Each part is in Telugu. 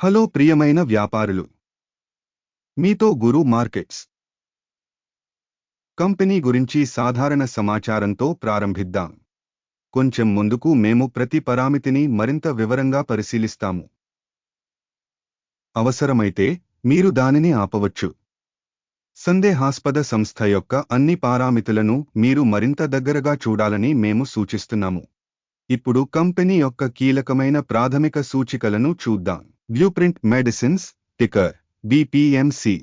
హలో ప్రియమైన వ్యాపారులు. మీతో గురు మార్కెట్స్ కంపెనీ గురించి సాధారణ సమాచారంతో ప్రారంభిద్దాం. కొంచెం ముందుకు మేము ప్రతి పరామితిని మరింత వివరంగా పరిశీలిస్తాము. అవసరమైతే మీరు దానిని ఆపవచ్చు. సందేహాస్పద సంస్థ యొక్క అన్ని పారామితులను మీరు మరింత దగ్గరగా చూడాలని మేము సూచిస్తున్నాము. ఇప్పుడు కంపెనీ యొక్క కీలకమైన ప్రాథమిక సూచికలను చూద్దాం. బ్లూప్రింట్ మెడిసిన్స్ టికర్ బిపిఎంసి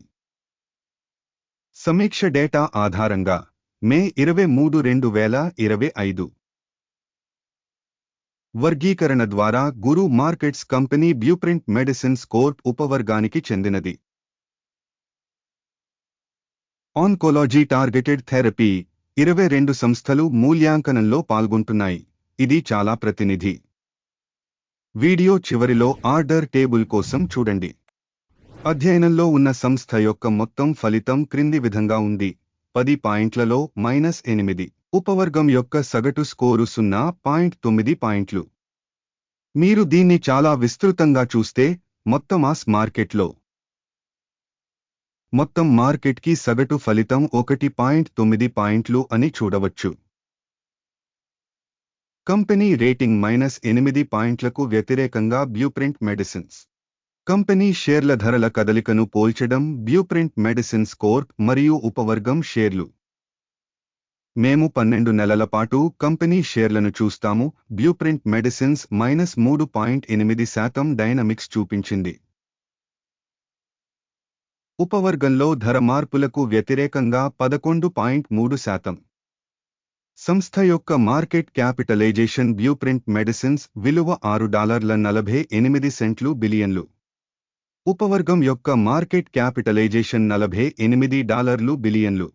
సమీక్ష డేటా ఆధారంగా మే ఇరవై మూడు రెండు వేల ఇరవై ఐదు. వర్గీకరణ ద్వారా Guru markets company blueprint medicines corp ఉపవర్గానికి చెందినది. ఆన్కోలాజీ టార్గెటెడ్ థెరపీ ఇరవై రెండు సంస్థలు మూల్యాంకనంలో పాల్గొంటున్నాయి. ఇది చాలా ప్రతినిధి. వీడియో చివరిలో ఆర్డర్ టేబుల్ కోసం చూడండి. అధ్యయనంలో ఉన్న సంస్థ యొక్క మొత్తం ఫలితం క్రింది విధంగా ఉంది. పది పాయింట్లలో మైనస్ ఎనిమిది. ఉపవర్గం యొక్క సగటు స్కోరు సున్నా పాయింట్ తొమ్మిది పాయింట్లు. మీరు దీన్ని చాలా విస్తృతంగా చూస్తే మొత్తం ఆస్ మార్కెట్లో. మొత్తం మార్కెట్కి సగటు ఫలితం ఒకటి పాయింట్ తొమ్మిది పాయింట్లు అని చూడవచ్చు. కంపెనీ రేటింగ్ మైనస్ ఎనిమిది పాయింట్లకు వ్యతిరేకంగా బ్యూప్రింట్ మెడిసిన్స్. కంపెనీ షేర్ల ధరల కదలికను పోల్చడం బ్యూప్రింట్ మెడిసిన్స్ కోర్ప్ మరియు ఉపవర్గం షేర్లు. మేము పన్నెండు నెలల పాటు కంపెనీ షేర్లను చూస్తాము. బ్లూప్రింట్ మెడిసిన్స్ మైనస్ మూడు పాయింట్ ఎనిమిది శాతం డైనమిక్స్ చూపించింది. ఉపవర్గంలో ధర మార్పులకు వ్యతిరేకంగా పదకొండు పాయింట్ మూడు శాతం. సంస్థ యొక్క మార్కెట్ క్యాపిటలైజేషన్ బ్యూప్రింట్ మెడిసిన్స్ విలువ ఆరు డాలర్ల నలభై ఎనిమిది సెంట్లు బిలియన్లు. ఉపవర్గం యొక్క మార్కెట్ క్యాపిటలైజేషన్ నలభై ఎనిమిది డాలర్లు బిలియన్లు.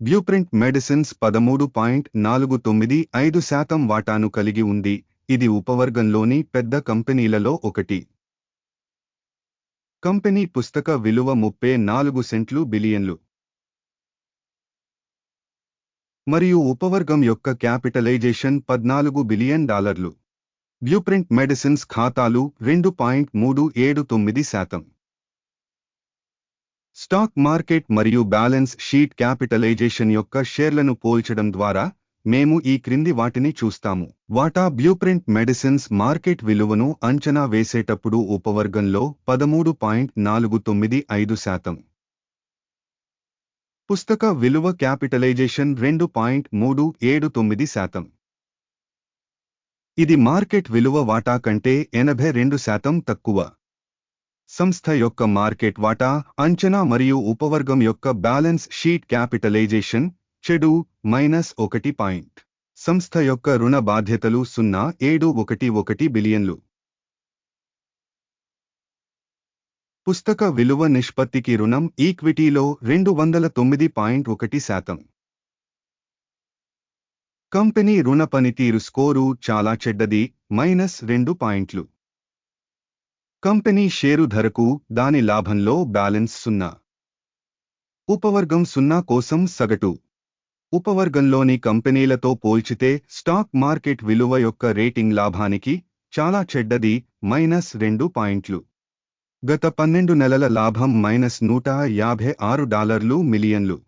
బ్లూప్రింట్ మెడిసిన్స్ పదమూడు పాయింట్ నాలుగు తొమ్మిది ఐదు శాతం వాటాను కలిగి ఉంది. ఇది ఉపవర్గంలోని పెద్ద కంపెనీలలో ఒకటి. కంపెనీ పుస్తక విలువ ముప్పై నాలుగు సెంట్లు బిలియన్లు. మరియు ఉపవర్గం యొక్క క్యాపిటలైజేషన్ పద్నాలుగు బిలియన్ డాలర్లు. బ్లూప్రింట్ మెడిసిన్స్ ఖాతాలు రెండు పాయింట్ మూడు ఏడు తొమ్మిది శాతం. స్టాక్ మార్కెట్ మరియు బ్యాలెన్స్ షీట్ క్యాపిటలైజేషన్ యొక్క షేర్లను పోల్చడం ద్వారా మేము ఈ క్రింది వాటిని చూస్తాము. వాటా బ్లూప్రింట్ మెడిసిన్స్ మార్కెట్ విలువను అంచనా వేసేటప్పుడు ఉపవర్గంలో పదమూడు పాయింట్ నాలుగు తొమ్మిది ఐదు శాతం. పుస్తక విలువ క్యాపిటలైజేషన్ రెండు పాయింట్ మూడు ఏడు తొమ్మిది శాతం. ఇది మార్కెట్ విలువ వాటా కంటే ఎనభై రెండు శాతం తక్కువ. సంస్థ యొక్క మార్కెట్ వాటా అంచనా మరియు ఉపవర్గం యొక్క బ్యాలెన్స్ షీట్ క్యాపిటలైజేషన్ చెడు మైనస్ ఒకటి పాయింట్. సంస్థ యొక్క రుణ బాధ్యతలు సున్నా ఏడు ఒకటి ఒకటి బిలియన్లు. పుస్తక విలువ నిష్పత్తికి రుణం ఈక్విటీలో రెండు వందల తొమ్మిది పాయింట్ ఒకటి శాతం. కంపెనీ రుణ పనితీరు స్కోరు చాలా చెడ్డది మైనస్ రెండు పాయింట్లు. కంపెనీ షేరు ధరకు దాని లాభంలో బ్యాలెన్స్ సున్నా. ఉపవర్గం సున్నా కోసం సగటు. ఉపవర్గంలోని కంపెనీలతో పోల్చితే స్టాక్ మార్కెట్ విలువ యొక్క రేటింగ్ లాభానికి చాలా చెడ్డది మైనస్ రెండు పాయింట్లు. గత పన్నెండు నెలల లాభం మైనస్ నూట యాభై ఆరు డాలర్లు మిలియన్లు.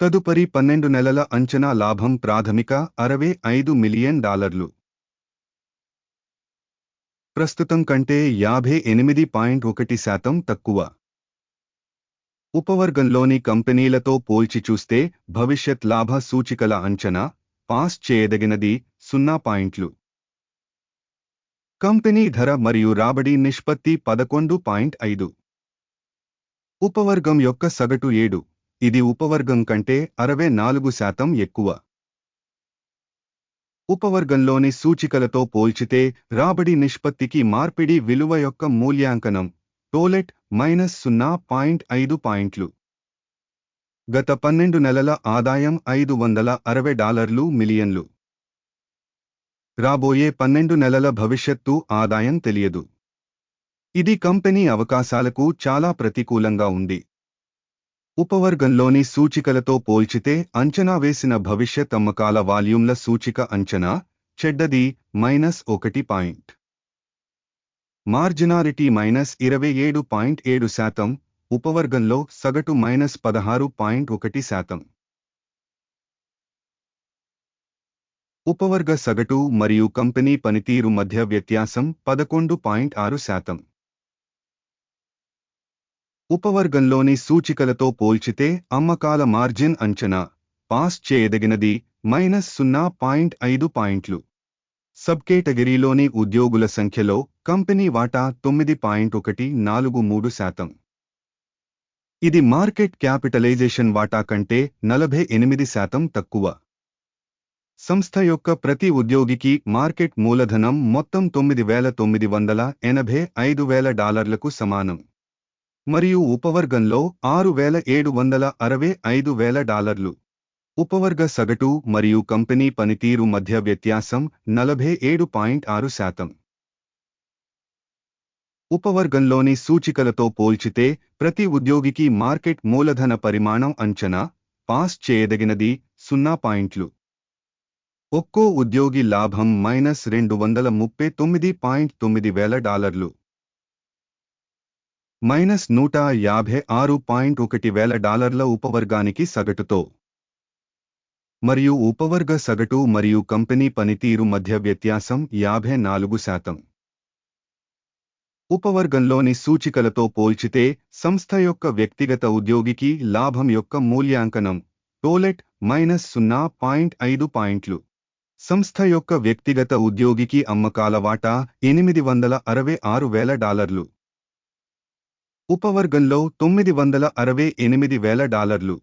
తదుపరి పన్నెండు నెలల అంచనా లాభం ప్రాథమిక అరవై ఐదు మిలియన్ డాలర్లు. ప్రస్తుతం కంటే యాభై ఎనిమిది పాయింట్ ఒకటి శాతం తక్కువ. ఉపవర్గంలోని కంపెనీలతో పోల్చి చూస్తే భవిష్యత్ లాభ సూచికల అంచనా పాస్ చేయదగినది సున్నా పాయింట్లు. కంపెనీ ధర మరియు రాబడి నిష్పత్తి పదకొండు పాయింట్ ఐదు. ఉపవర్గం యొక్క సగటు ఏడు. ఇది ఉపవర్గం కంటే అరవై నాలుగు శాతం ఎక్కువ. ఉపవర్గంలోని సూచికలతో పోల్చితే రాబడి నిష్పత్తికి మార్పిడి విలువ యొక్క మూల్యాంకనం టోలెట్ మైనస్ సున్నా పాయింట్ ఐదు పాయింట్లు. గత పన్నెండు నెలల ఆదాయం ఐదు వందల అరవై డాలర్లు మిలియన్లు. రాబోయే పన్నెండు నెలల భవిష్యత్తు ఆదాయం తెలియదు. ఇది కంపెనీ అవకాశాలకు చాలా ప్రతికూలంగా ఉంది. ఉపవర్గంలోని సూచికలతో పోల్చితే అంచనా వేసిన భవిష్యత్ అమ్మకాల వాల్యూమ్ల సూచిక అంచనా చెడ్డది మైనస్ ఒకటి పాయింట్. మార్జినారిటీ మైనస్ ఇరవై ఏడు పాయింట్ ఏడు శాతం ఉపవర్గంలో సగటు మైనస్ పదహారు పాయింట్ ఒకటి శాతం. ఉపవర్గ సగటు మరియు కంపెనీ పనితీరు మధ్య వ్యత్యాసం పదకొండు పాయింట్ ఆరు శాతం. ఉపవర్గంలోని సూచికలతో పోల్చితే అమ్మకాల మార్జిన్ అంచనా పాస్ చేయదగినది మైనస్ సున్నా పాయింట్ ఐదు పాయింట్లు. సబ్ కేటగిరీలోని ఉద్యోగుల సంఖ్యలో కంపెనీ వాటా తొమ్మిది పాయింట్ ఒకటి నాలుగు మూడు శాతం. ఇది మార్కెట్ క్యాపిటలైజేషన్ వాటా కంటే నలభై ఎనిమిది శాతం తక్కువ. సంస్థ యొక్క ప్రతి ఉద్యోగికి మార్కెట్ మూలధనం మొత్తం తొమ్మిది వేల తొమ్మిది వందల ఎనభై ఐదు వేల డాలర్లకు సమానం. మరియు ఉపవర్గంలో ఆరు వేల ఏడు వందల అరవై ఐదు వేల డాలర్లు. ఉపవర్గ సగటు మరియు కంపెనీ పనితీరు మధ్య వ్యత్యాసం నలభై ఏడు పాయింట్ ఆరు శాతం. ఉపవర్గంలోని సూచికలతో పోల్చితే ప్రతి ఉద్యోగికి మార్కెట్ మూలధన పరిమాణం అంచనా పాస్ చేయదగినది సున్నా పాయింట్లు. ఒక్కో ఉద్యోగి లాభం మైనస్ రెండు వందల ముప్పై తొమ్మిది పాయింట్ తొమ్మిది వేల డాలర్లు. మైనస్ నూట యాభై ఆరు పాయింట్ ఒకటి వేల డాలర్ల ఉపవర్గానికి సగటుతో. మరియు ఉపవర్గ సగటు మరియు కంపెనీ పనితీరు మధ్య వ్యత్యాసం యాభై నాలుగు శాతం. ఉపవర్గంలోని సూచికలతో పోల్చితే సంస్థ యొక్క వ్యక్తిగత ఉద్యోగికి లాభం యొక్క మూల్యాంకనం టోలెట్ మైనస్ సున్నా పాయింట్ ఐదు పాయింట్లు. సంస్థ యొక్క వ్యక్తిగత ఉద్యోగికి అమ్మకాల వాటా ఎనిమిది వందల అరవై ఆరు వేల డాలర్లు. ఉపవర్గంలో తొమ్మిది వందల అరవై ఎనిమిది వేల డాలర్లు.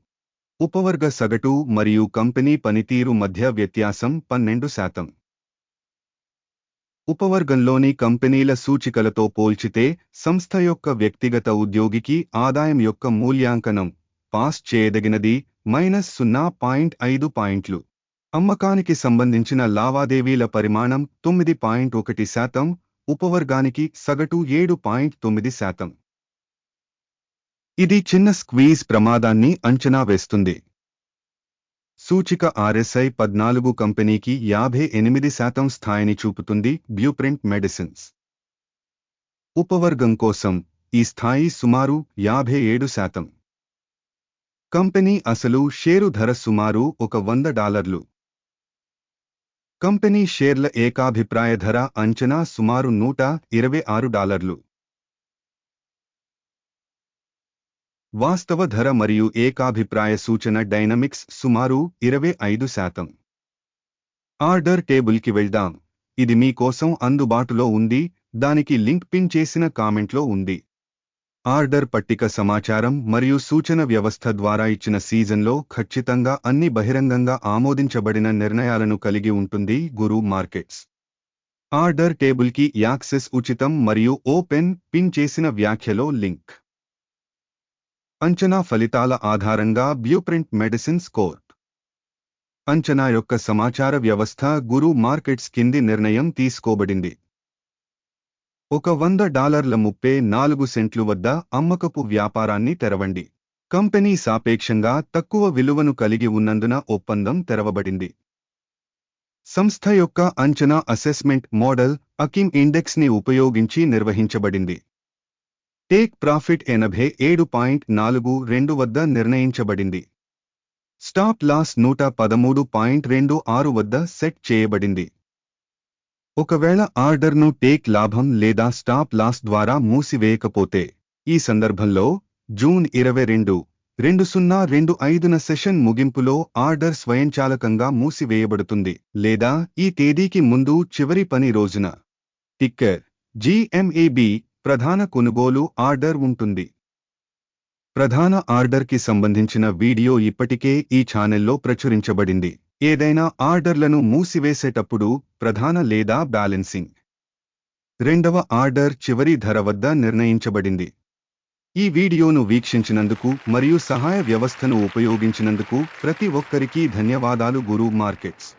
ఉపవర్గ సగటు మరియు కంపెనీ పనితీరు మధ్య వ్యత్యాసం పన్నెండు శాతం. ఉపవర్గంలోని కంపెనీల సూచికలతో పోల్చితే సంస్థ యొక్క వ్యక్తిగత ఉద్యోగికి ఆదాయం యొక్క మూల్యాంకనం పాస్ చేయదగినది మైనస్ సున్నా పాయింట్ ఐదు పాయింట్లు. అమ్మకానికి సంబంధించిన లావాదేవీల పరిమాణం తొమ్మిది పాయింట్ ఒకటి శాతం ఉపవర్గానికి సగటు ఏడు పాయింట్ తొమ్మిది శాతం. ఇది చిన్న స్క్వీజ్ ప్రమాదాన్ని అంచనా వేస్తుంది. సూచిక ఆర్ఎస్ఐ పద్నాలుగు కంపెనీకి యాభై ఎనిమిది శాతం స్థాయిని చూపుతుంది బ్యూప్రింట్ మెడిసిన్స్. ఉపవర్గం కోసం ఈ స్థాయి సుమారు యాభై ఏడు శాతం. కంపెనీ అసలు షేరు ధర సుమారు ఒక వంద డాలర్లు. కంపెనీ షేర్ల ఏకాభిప్రాయ ధర అంచనా సుమారు నూట ఇరవై ఆరు డాలర్లు. వాస్తవ ధర మరియు ఏకాభిప్రాయ సూచన డైనమిక్స్ సుమారు ఇరవై ఐదు శాతం. ఆర్డర్ టేబుల్కి వెళ్దాం. ఇది మీకోసం అందుబాటులో ఉంది. దానికి లింక్ పిన్ చేసిన కామెంట్లో ఉంది. ఆర్డర్ పట్టిక సమాచారం మరియు సూచన వ్యవస్థ ద్వారా ఇచ్చిన సీజన్లో ఖచ్చితంగా అన్ని బహిరంగంగా ఆమోదించబడిన నిర్ణయాలను కలిగి ఉంటుంది గురు మార్కెట్స్. ఆర్డర్ టేబుల్కి యాక్సెస్ ఉచితం మరియు ఓపెన్ పిన్ చేసిన వ్యాఖ్యలో లింక్. అంచనా ఫలితాల ఆధారంగా బ్యూప్రింట్ మెడిసిన్ స్కోర్ అంచనా యొక్క సమాచార వ్యవస్థ గురు మార్కెట్స్ కింది నిర్ణయం తీసుకోబడింది. ఒక వంద డాలర్ల ముప్పై నాలుగు సెంట్లు వద్ద అమ్మకపు వ్యాపారాన్ని తెరవండి. కంపెనీ సాపేక్షంగా తక్కువ విలువను కలిగి ఉన్నందున ఒప్పందం తెరవబడింది. సంస్థ యొక్క అంచనా అసెస్మెంట్ మోడల్ అకిమ్ ఇండెక్స్ని ఉపయోగించి నిర్వహించబడింది. టేక్ ప్రాఫిట్ ఎనభై ఏడు పాయింట్ నాలుగు రెండు వద్ద నిర్ణయించబడింది. స్టాప్ లాస్ నూట పదమూడు పాయింట్ రెండు ఆరు వద్ద సెట్ చేయబడింది. ఒకవేళ ఆర్డర్ను టేక్ లాభం లేదా స్టాప్ లాస్ ద్వారా మూసివేయకపోతే ఈ సందర్భంలో జూన్ ఇరవై రెండు రెండు సున్నా రెండు ఐదున సెషన్ ముగింపులో ఆర్డర్ స్వయంచాలకంగా మూసివేయబడుతుంది లేదా ఈ తేదీకి ముందు చివరి పని రోజున. టిక్కర్ జిఎంఏబి ప్రధాన కొనుగోలు ఆర్డర్ ఉంటుంది. ప్రధాన ఆర్డర్కి సంబంధించిన వీడియో ఇప్పటికే ఈ ఛానెల్లో ప్రచురించబడింది. ఏదైనా ఆర్డర్లను మూసివేసేటప్పుడు ప్రధాన లేదా బ్యాలెన్సింగ్. రెండవ ఆర్డర్ చివరి ధర వద్ద నిర్ణయించబడింది. ఈ వీడియోను వీక్షించినందుకు మరియు సహాయ వ్యవస్థను ఉపయోగించినందుకు ప్రతి ఒక్కరికీ ధన్యవాదాలు గురు మార్కెట్స్.